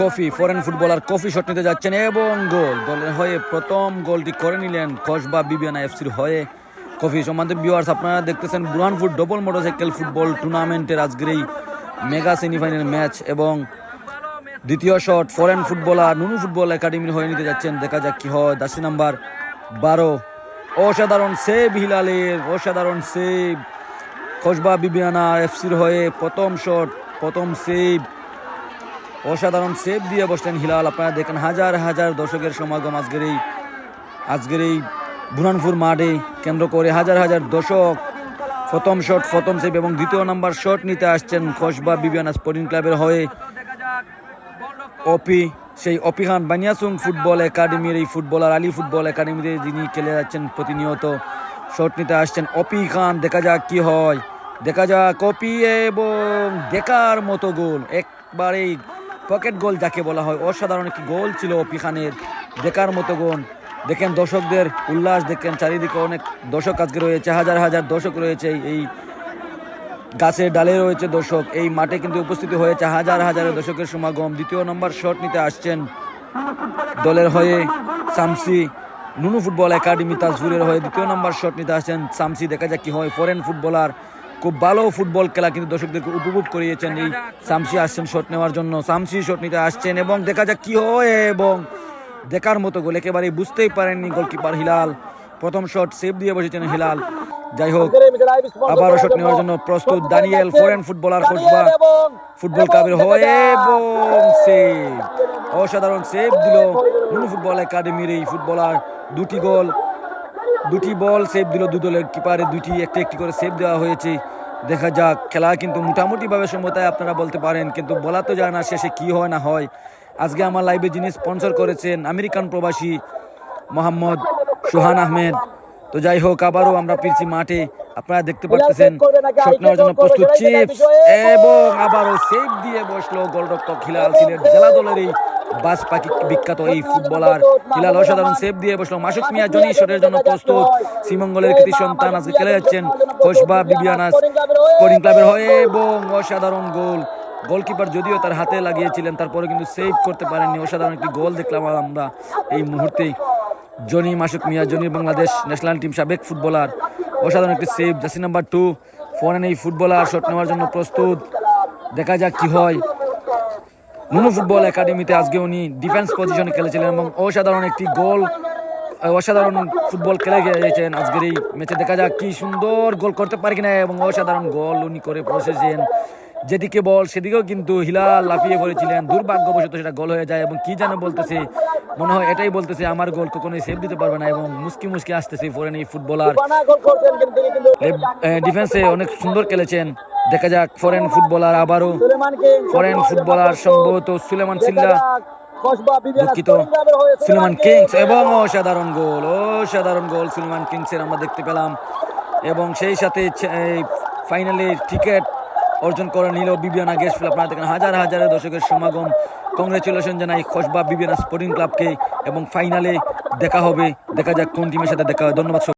Kofi foreign footballer Kofi shot নিতে যাচ্ছেন এবং গোল। দলের হয়ে প্রথম গোলটি করে নিলেন কসবা বিবিয়ানা এফসির হয়ে। কফি সম্বন্ধে ভিউয়ার্স আপনারা দেখতেছেন বুরহানপুর ডবল মোটরসাইকেল ফুটবল টুর্নামেন্টের আজকের এই মেগা সেমিফাইনাল ম্যাচ এবং দ্বিতীয় shot foreign footballer Nunu football একাডেমির হয়ে নিতে যাচ্ছেন। দেখা যাক কি হয়। দাসি নাম্বার বারো। অসাধারণ সেভ হিলালের অসাধারণ সেভ কসবা বিবিয়ানা এফসির হয়ে প্রথম শট প্রথম সেভ অসাধারণ সেভ দিয়ে বসলেন হিলাল। আপনারা দেখেন হাজার হাজার দর্শকের সমাগম আজকের এই আজকের এই বুরহানপুর মাঠে কেন্দ্র করে হাজার হাজার দর্শক প্রথম শট, প্রথম সেভ এবং দ্বিতীয় নাম্বার শট নিতে আসছেন কসবা বিবিয়ানা স্পোর্টিং ক্লাবের হয়ে অপি, সেই অপি খান বানিয়াসুং ফুটবল একাডেমির এই ফুটবলার আলী ফুটবল একাডেমিতে যিনি খেলে যাচ্ছেন প্রতিনিয়ত শট নিতে আসছেন অপি খান। দেখা যাক কি হয়। দেখা যাক অপি এবং দেখার মতো গোল। একবারেই পকেট গোল যাকে বলা হয়, অসাধারণ একটি গোল ছিল অপি খানের। দেখার মতো গোল। দেখেন দর্শকদের উল্লাস, দেখেন চারিদিকে অনেক দর্শক আজকে রয়েছে, হাজার হাজার দর্শক রয়েছে এই গাছের ডালে রয়েছে দর্শক। এই মাঠে কিন্তু উপস্থিত হয়েছে হাজার হাজার দর্শকের সমাগম। দ্বিতীয় নম্বর শট নিতে আসছেন দলের হয়ে সামসি। নুনু ফুটবল একাডেমি তাজপুরের হয়ে দ্বিতীয় নম্বর শট নিতে আসছেন সামসি। দেখা যাক কি হয়। ফরেন ফুটবলার খুব ভালো ফুটবল খেলা কিন্তু দর্শকদেরকে উপভোগ করিয়েছেন এই সামসি আসছেন শট নেওয়ার জন্য। সামসি শট নিতে আসছেন এবং দেখা যাক কি হয় এবং দেখার মতো গোল একেবারে বুঝতেই পারেননি গোলকিপার হিলাল। প্রথম শট সেভ দিয়ে বসেছেন হিলাল। যাই হোক আবারও শট নেওয়ার জন্য প্রস্তুত দানিয়েল ফরেন ফুটবলার খোঁজবা ফুটবল ক্লাবের হয়ে এবং সেভ অসাধারণ সেভ দিল নুনু ফুটবল একাডেমির এই ফুটবলার দুটি গোল দুটি বল সেভ দিল দু দলের কিপারে দুটি একটি একটি করে সেভ দেওয়া হয়েছে। দেখা যাক খেলা কিন্তু মোটামুটিভাবে সমতায় আপনারা বলতে পারেন কিন্তু বলা তো যায় না শেষে কি হয় না হয়। আজকে আমার লাইভে যিনি স্পন্সর করেছেন আমেরিকান প্রবাসী মোহাম্মদ সোহান আহমেদ। তো যাই হোক আবারও আমরা ফিরছি মাঠে। আপনারা দেখতে পাচ্ছেন শট নেওয়ার জন্য প্রস্তুত চিপস এবং আবারও সেভ দিয়ে বসল গোলরক্ষক হিলাল সিলেট জেলা দলের এই বাস পাখি বিখ্যাত এই ফুটবলার হিলাল অসাধারণ সেভ দিয়ে বসল। মাসুক মিয়া, জনি শটের জন্য প্রস্তুত। শ্রীমঙ্গলের কৃতি সন্তান আজকে খেলে যাচ্ছেন খোসবা বিবিয়ানাস স্পোর্টিং ক্লাবের হয়ে এবং অসাধারণ গোল। গোলকিপার যদিও তার হাতে লাগিয়েছিলেন তারপরে কিন্তু সেভ করতে পারেননি। অসাধারণ একটি গোল দেখলাম আমরা এই মুহূর্তেই। জনি, মাসুক মিয়া, জনি বাংলাদেশ ন্যাশনাল টিম সাবেক ফুটবলার। অসাধারণ একটি সেভ জাসি নাম্বার টু ফরেন এই ফুটবলার শট নেওয়ার জন্য প্রস্তুত। দেখা যাক কি হয়। নুনু ফুটবল একাডেমিতে আজকে উনি ডিফেন্স পজিশনে খেলেছিলেন এবং অসাধারণ একটি গোল অসাধারণ ফুটবল খেলে গিয়েছেন। আজকের এই ম্যাচে দেখা যাক কি সুন্দর গোল করতে পারে কিনা এবং অসাধারণ গোল উনি করে বসেছেন। যেদিকে বল সেদিকেও কিন্তু হিলাল লাফিয়ে পড়েছিলেন। দুর্ভাগ্যবশত সেটা গোল হয়ে যায় এবং কি যেন বলতেছে মনে হয় এটাই বলতেছে আমার গোল কখনোই সেভ দিতে পারবে না এবং মুস্কি মুস্কি আসতেছে ফরেন এই ফুটবলার ডিফেন্সে অনেক সুন্দর খেলেছেন। দেখা যাক ফরেন ফুটবলার আবারও ফরেন ফুটবলার সম্ভবত সুলেমান সিল্লা দুঃখিত। সুলেমান কিংস এবং অসাধারণ গোল অসাধারণ গোল সুলেমান কিংসের আমরা দেখতে পেলাম। এবং সেই সাথে ফাইনালে টিকিট অর্জন করে নিল বিবিয়ানা গেস্ট ফিল আপনারা দেখেন হাজার হাজার দর্শকের সমাগম। কংগ্রেচুলেশন জানাই খসবা বিবিয়ানা স্পোর্টিং ক্লাবকে। এবং ফাইনালে দেখা হবে দেখা যাক কোন টিমের সাথে দেখা হয় ধন্যবাদ